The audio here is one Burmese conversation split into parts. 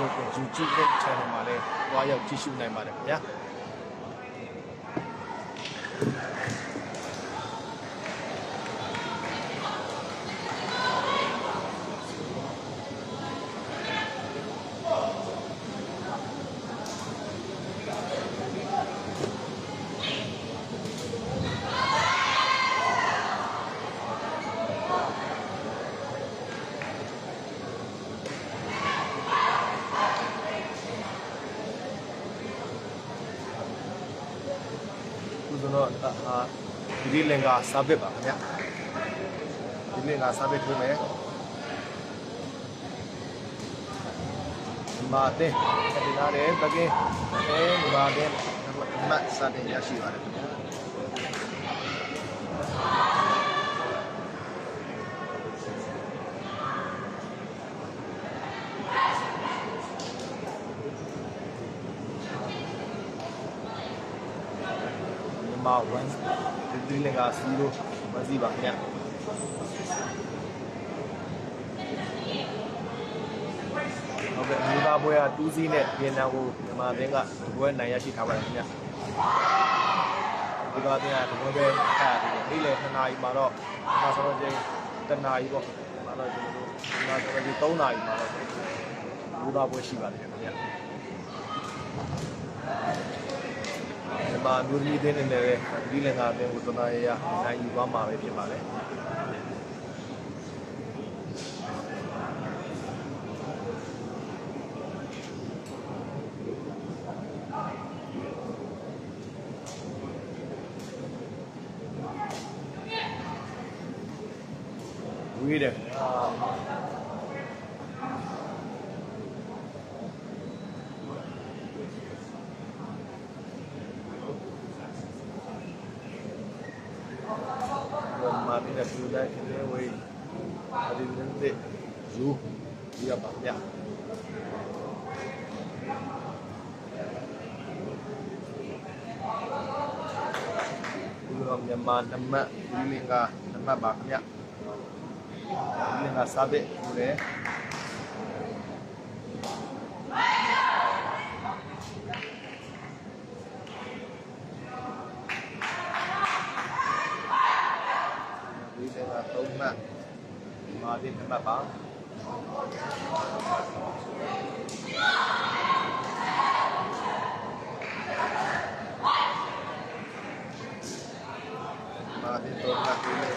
Facebook နဲ့ YouTube နဲ့ channel မှာလည်းတွားရောက်ကြည့်ရှုနိုင်ပါတယ်ခင်ဗျာ ဆိုတော့အာဒီလေးလင်္ကာစာပစ်ပါခင်ဗျာဒီလင်္ကာစာပစ်ထိုးမယ်ဒီမာတဲ့ဒီနားလေပကင်းအဲဒီမာတဲ့အမတ်စာတင်ရရှိပါတယ်ခင်ဗျာမြန်မာ 1ဒီလင်္ကာ0မစီပါခင်ဗျာဟုတ်ကဲ့မိသားပွဲက2စီးနဲ့ဗီယက်နမ်ကိုမြန်မာအသင်းကဒီပွဲနိုင်ရရှိထားပါတယ်ခင်ဗျာဒီကအသင်းကဒီပွဲပဲခါရတယ်နေ့လယ်2နာရီမှာတော့မြန်မာစတော့ချင်း1နာရီပေါ့မှာတော့ကျွန်တော်တို့မြန်မာစတော့ချင်း3နာရီမှာတော့မိသားပွဲရှိပါတယ်ခင်ဗျာ မြန်မာလူကြီးအသင်းနဲ့လည်းဒီလင်္ကာအသင်းကိုတော်တော်ရရနိုင်ယူသွားမှာပဲဖြစ်ပါတယ်ဝေးတယ်ဘာမှမင်းတို့လိုက်နေဝေးအဲဒီနေ့ယူ ရပါဗျာဒီလိုမြန်မာနမတ်ဒီလင်္ကာနမတ်ပါခင်ဗျာ ini nggak sabit boleh Jadi saya nggak tahu mak Maafin sama bang Maafin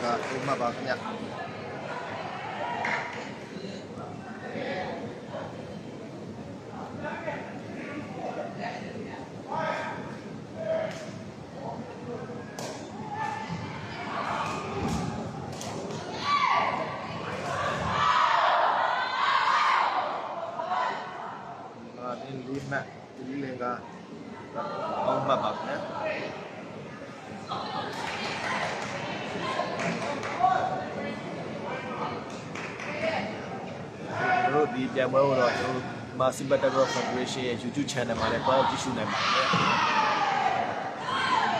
mak ini nggak rumah bangnya မာတင်လေးမှတ်ဒီလင်ကအောက်မှတ်ပါခင်ဗျာတို့ ဒီပြိုင်ပွဲကိုတော့ကျွန်တော်တို့မာစီဘတ်တက်ဂရော့ဖက်ဒရေးရှင်းရဲ့ YouTube channel မှာလည်းတွားရောက်ကြည့်ရှုနိုင်ပါတယ်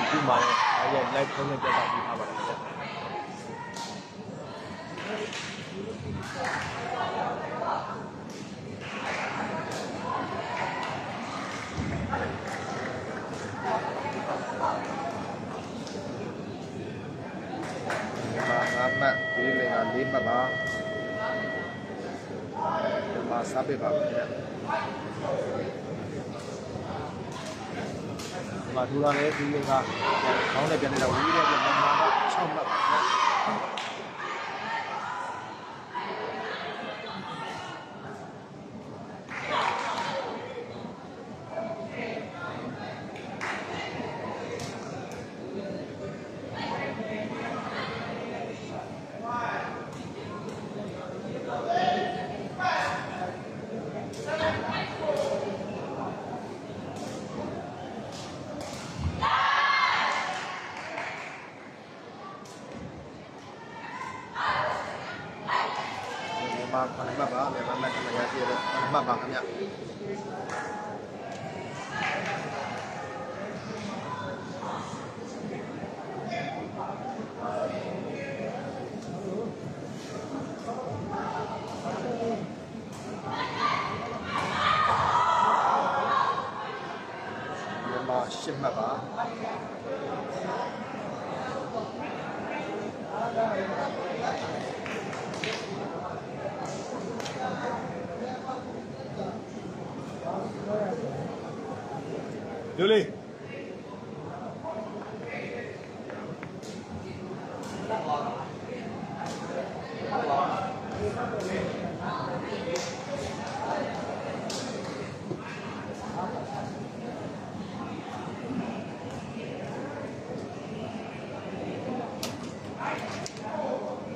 ။ဒီမှာလည်းအားရ live ပုံနဲ့ပြသပေးထားပါတယ်ခင်ဗျာ။မှတ်၄လင်္ကာ၄မှတ်ပါ ဒီမှာစားပေးပါခင်ဗျာဒီမှာထူလာလေဒီလေကခေါင်းနဲ့ပြန်နေတာဝီးတဲ့ပြန်မှာက6မှတ်ပါ 嘛嘛，怎么样？你妈新？ လူလေး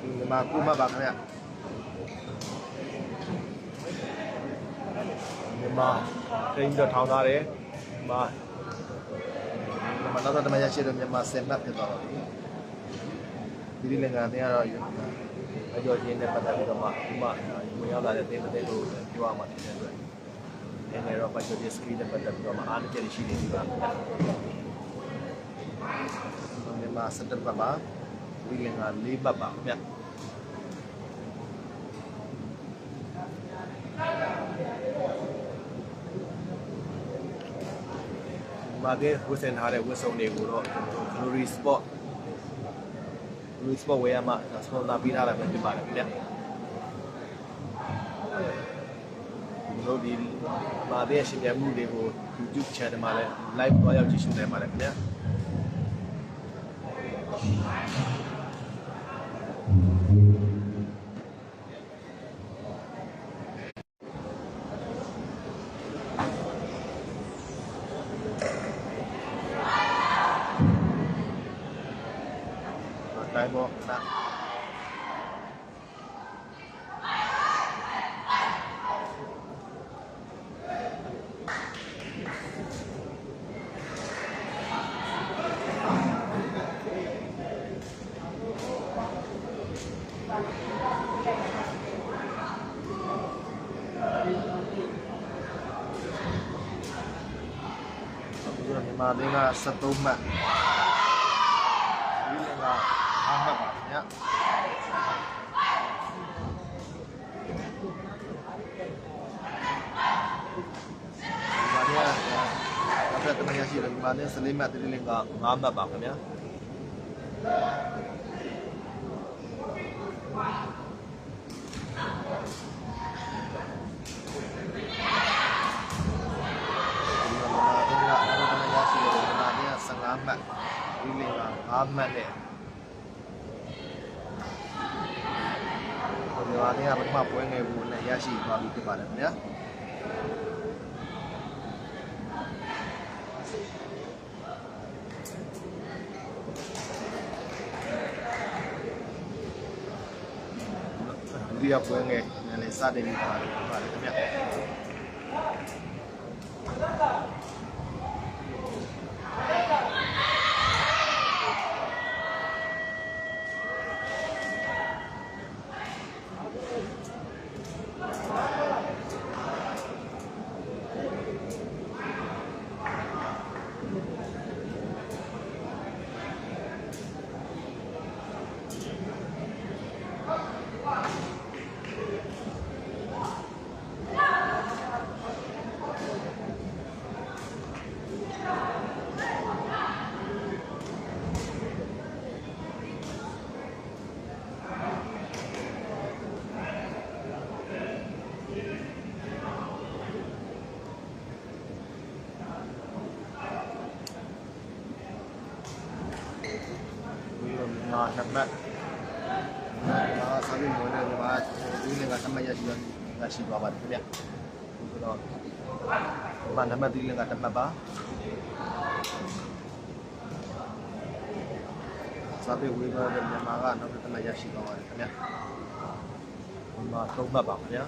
ဒီမှာကုမတ်ပါခင်ဗျဒီမှာတိန်တော့ထောင်းထားတယ်ဒီမှာဒီ မှာနောက်တော့တမရရှိတော့မြန်မာစင်မှတ်ဖြစ်သွားပါပြီဒီဒီလင်္ကာတင်ကတော့အကျော်ချင်းနဲ့ပတ်သက်ပြီးတော့မှဒီမှာဝင်ရောက်လာတဲ့တင်တဲ့ကိုပြောရမှာဖြစ်တဲ့အတွက်နည်းနည်းတော့ပတ်သက်တဲ့ screen နဲ့ပတ်သက်ပြီးတော့မှအားနည်းချက်ရှိနေပြီပါမြန်မာစက်တက်ပါပါဒီလင်္ကာ၄ဘတ်ပါခင်ဗျ မာကက်ဝစ်ဆင်ထားတဲ့ဝစ်စုံတွေကိုတော့ Glory Sport Glory Sport ဝယ်ရမှာစပွန်ဆာပေးထားတာပဲဖြစ်ပါတယ်ခင်ဗျဒီလိုဒီမာတဲ့ရှင်ပြမှုတွေကို YouTube channel မှာလည်း live တော့ရောက်ကြည့်ရှုနိုင်ပါတယ်ခင်ဗျာ တိုင်းပေါ်နာဒီတော့မြန်မာသင်းက73မှတ်ဒီလင်က 5မှတ်ပါခင်ဗျာဒီမှာလည်း après တမန်ရရှိတယ်မြန်မာသင်း14မှတ်ဒီလင်က5မှတ်ပါခင်ဗျာဒီမှာမြန်မာသင်းကအဲ့ဒါတမန်ရရှိတယ်မြန်မာသင်းက15မှတ်ဒီလင်က5မှတ်နဲ့ မြန်မာသင်းကပထမပွဲငယ်ဘူးနဲ့ရရှိသွားပြီဖြစ်ပါတယ်ခင်ဗျာဒုတိယပွဲငယ်လည်းစတင်ပြီးပါတယ်ပါတယ်ခင်ဗျဒီလိုမြ န်မာနံပါတ်မြန်မာစာပြီးမွေးတဲ့မြန်မာဒီလင်ကတမတ်ရရှိတော့ရရှိသွားပါတယ်ခင်ဗျဆိုတော့မြန်မာနံပါတ်ဒီလင်ကတမတ်ပါစာပြီးဝေးသွားတဲ့မြန်မာကနောက်တစ်တမတ်ရရှိသွားပါတယ်ခင်ဗျမြန်မာသုံးမှတ်ပါခင်ဗျာ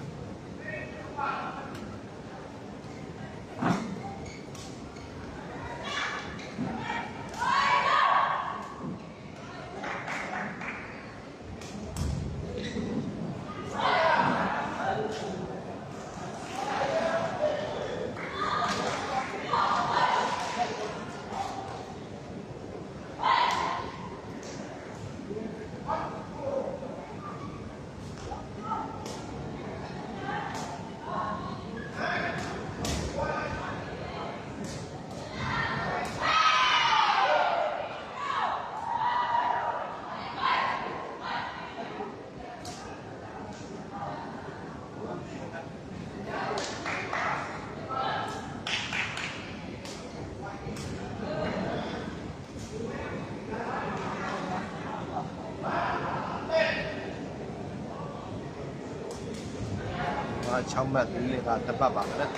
6မှတ်ဒီလင်ကတစ်ပတ်ပါနော်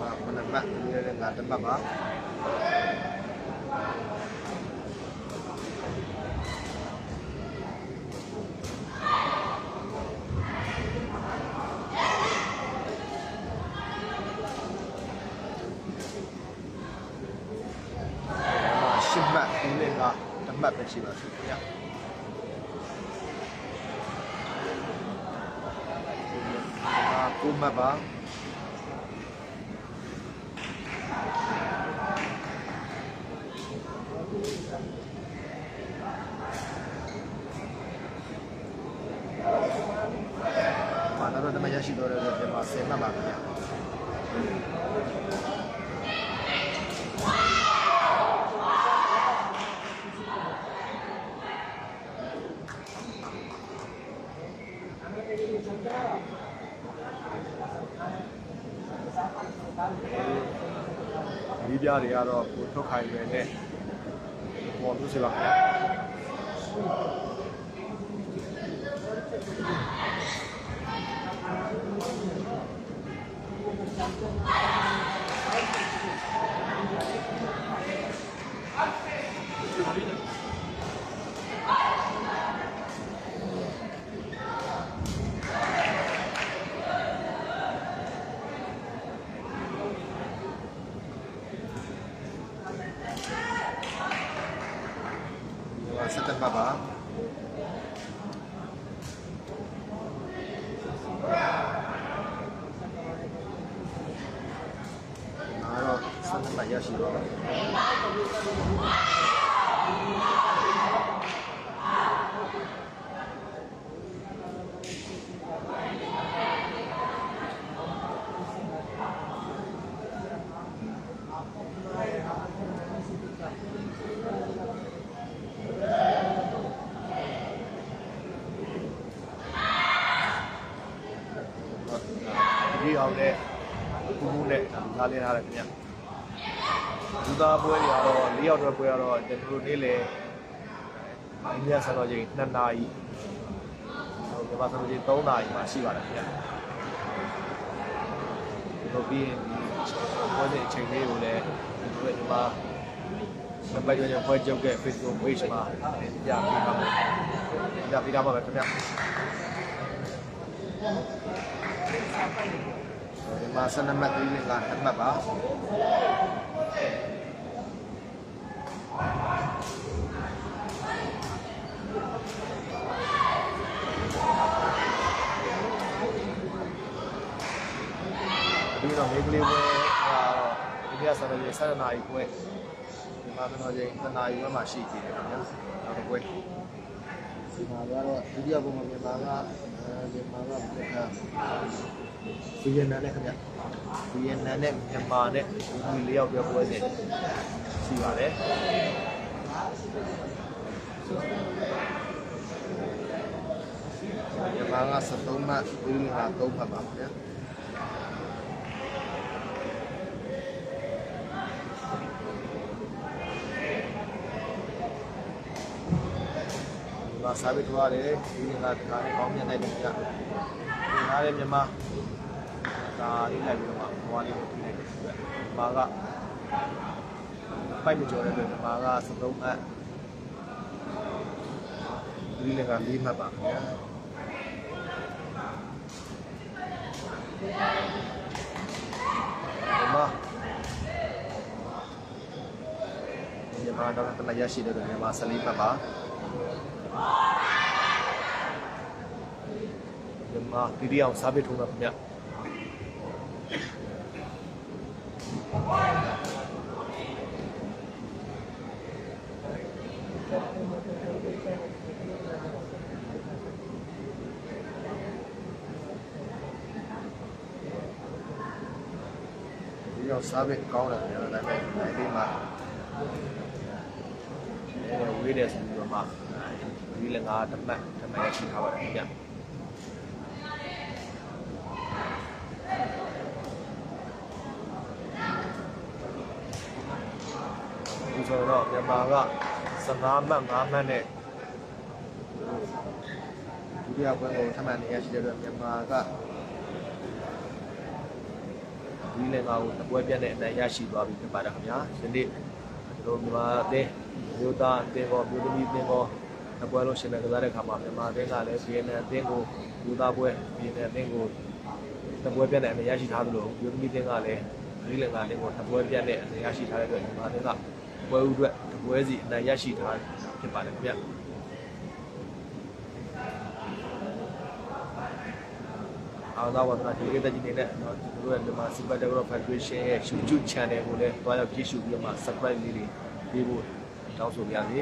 မာမနမတ်ဒီလင်ကတစ်ပတ်ပါမာရှစ်မှတ်ဒီလင်ကတစ်မှတ်ပဲ ရှိပါသေးတယ်ဗျမာကုမှတ်ပါမာနတော့တမရရှိတော့တဲ့ပြန်မှာဆင်မှတ်ပါခင်ဗျာ ဒီပြတွေကတော့ကိုထုတ်ခိုင်ပဲနဲ့ပေါ်လို့စီပါခင်ဗျာ ဒီကစက်တက်ပါပါနာတော့စက်တက်ပါရရှိတော့ ဒီအောင်နဲ့ကူကူနဲ့လာလင်းထားတယ်ခင်ဗျလူသားပွဲတွေကတော့၄ရောက်တော့ပွဲကတော့ကျွန်တော်တို့နေ့လေအိန္ဒိယစံတော်ချိန်2နာရီဟိုမြန်မာစံတော်ချိန်3နာရီမှာရှိပါတယ်ခင်ဗျဒီလိုပြီးရင်ပွဲစဉ်အချိန်လေးကိုလည်းဒီလိုမြန်မာစပိုင်ရပွဲကျုပ်ရဲ့ Facebook page မှာပြပေးပါမယ်ပြပေးတာပါပဲခင်ဗျဒီ မှာစနမတ်လေးကနှစ်မှတ်ပါဒီတော့မိကလေးပွဲကတော့ဒီကစနေ7နာရီပွဲဒီမှာတော့ချိန်7နာရီဝန်းမှာရှိသေးတယ်ခင်ဗျာနောက်တစ်ပွဲဒီမှာကတော့ဒုတိယပုံမှာမြန်မာကအဲဒီမှာကပြတ်တာ ဗီယက်နမ်နဲ့ခင်ဗျဗီယက်နမ်နဲ့မြန်မာနဲ့ဒီလေးယောက်ပြပွဲစဉ်ရှိပါတယ်မြန်မာက73မှတ်ဒီလေးက3မှတ်ပါခင်ဗျာဒီမှာစားပြီးထွားတယ်ဒီကဒါနဲ့ကောင်းမြတ်နိုင်တယ်ကြာဒီနားလေးမြန်မာ ဒါလေးလိုက်ပြီးတော့ဘွားလေးကိုထိလိုက်တယ်ဒီမှာကပိုက်မကျော်တဲ့အတွက်ဒီမှာက73မှတ်ဒီလည်းက4မှတ်ပါခင်ဗျာဒီမှာမြန်မာတော့တနရရှိတဲ့မြန်မာ14မှတ်ပါမြန်မာဒီဒီအောင်စားပစ်ထုံးတာခင်ဗျ တော့ service ကောင်းတယ်ကျွန်တော်ဒါပေမဲ့နိုင်လေးမှာအဲဝေးတယ်ဆိုပြီးတော့မှဒီလည်းငါတမတ်တမတ်ရရှိထားပါတယ်ဗျာဒီဆိုတော့မြန်မာက15မှတ်5မှတ်နဲ့ဒုတိယပွဲကိုထပ်မံနေရရှိတဲ့အတွက်မြန်မာက ဒီလင်္ကာကိုတပွဲပြတ်တဲ့အနိုင်ရရှိသွားပြီဖြစ်ပါတယ်ခင်ဗျာဒီနေ့ကျွန်တော်မြန်မာအသင်းမျိုးသားအသင်းကောမျိုးသမီးအသင်းကောတပွဲလုံးရှင်နေကြတဲ့ခါမှာမြန်မာအသင်းကလည်း VN အသင်းကိုမျိုးသားပွဲ VN အသင်းကိုတပွဲပြတ်တဲ့အနိုင်ရရှိထားသလိုမျိုးသမီးအသင်းကလည်းဒီလင်္ကာအသင်းကိုတပွဲပြတ်တဲ့အနိုင်ရရှိထားတဲ့အတွက်မြန်မာအသင်းကပွဲဥအတွက်တပွဲစီအနိုင်ရရှိထားဖြစ်ပါတယ်ခင်ဗျာ အားသာဝါသနာဒီကိစ္စကြီးနေတဲ့ကျွန်တော်တို့ရဲ့မြန်မာ Super Develop Federation ရဲ့ YouTube Channel ကိုလည်းတွားရောက်ကြည့်ရှုပြီးတော့မှ Subscribe လေးတွေပေးဖို့တောင်းဆိုပါရစေ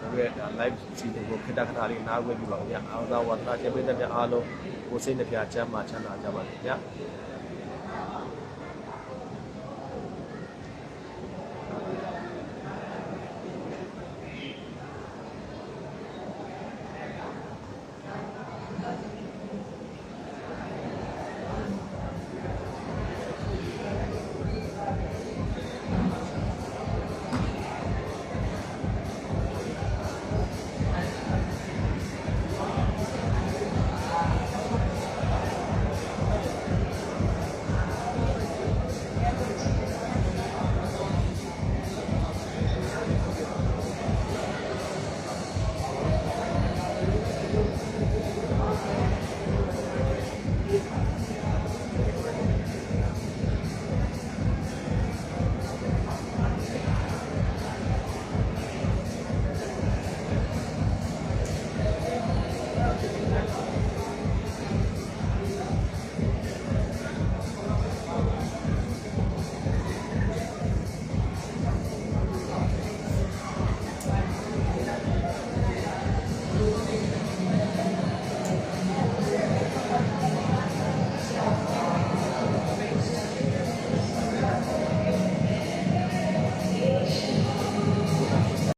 တို့ရဲ့ live season ကိုခက်တခဏလေးနားဝဲပြပါဦးဗျာအားသာဝါသနာကျေးဇူးတင်ပြအားလုံးကိုစိတ်နှပြချမ်းသာချမ်းသာကြပါစေဗျာ